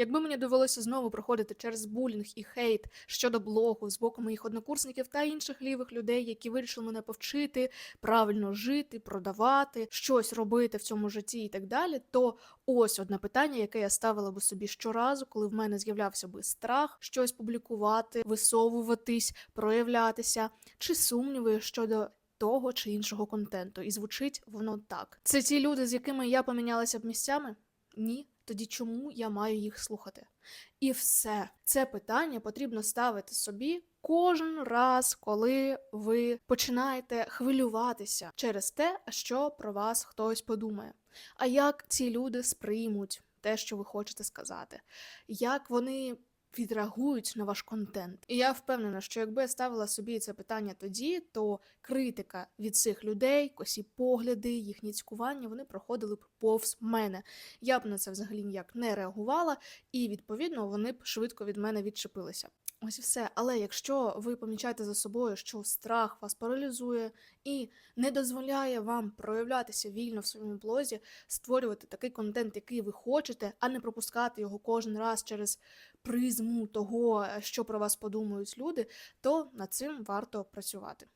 Якби мені довелося знову проходити через булінг і хейт щодо блогу з боку моїх однокурсників та інших лівих людей, які вирішили мене повчити правильно жити, продавати, щось робити в цьому житті і так далі, то ось одне питання, яке я ставила би собі щоразу, коли в мене з'являвся би страх щось публікувати, висовуватись, проявлятися, чи сумніви щодо того чи іншого контенту. І звучить воно так: це ті люди, з якими я помінялася б місцями? Ні. Тоді чому я маю їх слухати? І все це питання потрібно ставити собі кожен раз, коли ви починаєте хвилюватися через те, що про вас хтось подумає. А як ці люди сприймуть те, що ви хочете сказати, як вони відреагують на ваш контент. І я впевнена, що якби я ставила собі це питання тоді, то критика від цих людей, косі погляди, їхні цькування, вони проходили б повз мене. Я б на це взагалі ніяк не реагувала, і відповідно вони б швидко від мене відчепилися. Ось і все. Але якщо ви помічаєте за собою, що страх вас паралізує і не дозволяє вам проявлятися вільно в своєму блозі, створювати такий контент, який ви хочете, а не пропускати його кожен раз через призму того, що про вас подумають люди, то над цим варто працювати.